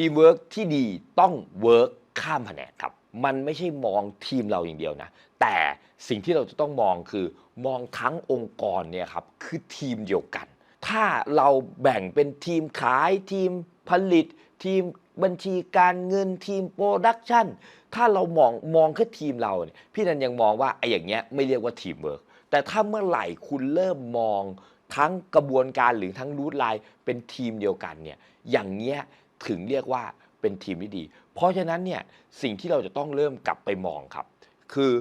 ทีมเวิร์กที่ดีต้องเวิร์กข้ามแผนกครับ มันไม่ใช่มองทีมเราอย่างเดียวนะ แต่สิ่งที่เราจะต้องมองคือ มองทั้งองค์กรเนี่ยครับคือทีมเดียวกัน ถ้าเราแบ่งเป็นทีมขายทีมผลิต ทีมบัญชีการเงินทีมโปรดักชันถ้าเรามองมองแค่ทีมเราเนี่ยพี่นันยังมองว่าไอ้อย่างเงี้ยไม่เรียกว่าทีมเวิร์กแต่ถ้าเมื่อไหร่คุณเริ่มมองทั้งกระบวนการหรือทั้งรูทไลน์เป็นทีมเดียวกันเนี่ยอย่างเงี้ย ถึงเรียกว่าเป็นทีมที่ดี เพราะฉะนั้นเนี่ยสิ่งที่เราจะต้องเริ่มกลับไปมองครับ คือ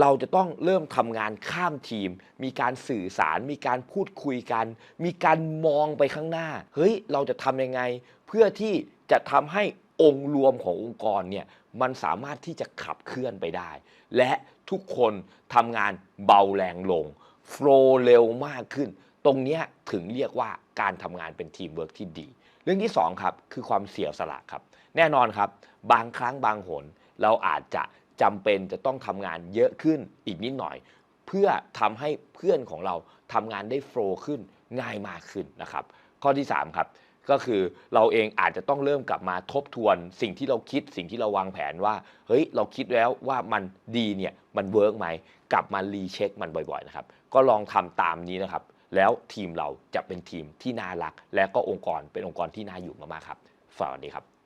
เราจะต้องเริ่มทำงานข้ามทีม มีการสื่อสาร มีการพูดคุยกัน มีการมองไปข้างหน้า เฮ้ย เราจะทำยังไง เพื่อที่จะทำให้องค์รวมขององค์กรเนี่ย มันสามารถที่จะขับเคลื่อนไปได้ และทุกคนทำงานเบาแรงลง โฟล์เร็วมากขึ้น ตรงนี้ถึงเรียกว่าการทำงานเป็นทีมเวิร์กที่ดี เรื่องที่สองครับคือความเสียสละครับ แน่นอนครับ บางครั้งบางหน เราอาจจะจำเป็นจะต้องทำงานเยอะขึ้นอีกนิดหน่อย เพื่อทำให้เพื่อนของเราทำงานได้โฟล์ขึ้นง่ายมากขึ้นนะครับ ข้อที่ 3 ครับ ก็คือเราเองอาจจะต้องเริ่มกลับมาทบทวน สิ่งที่เราคิดสิ่งที่เราวางแผนว่า เฮ้ย เราคิดแล้วว่ามันดีเนี่ยมันเวิร์กไหมกลับมารีเช็คมันบ่อยๆนะครับ ก็ลองทำตามนี้นะครับ แล้วทีมเราจะเป็นทีมที่น่ารัก และก็องค์กรเป็นองค์กรที่น่าอยู่มากๆครับสวัสดีครับ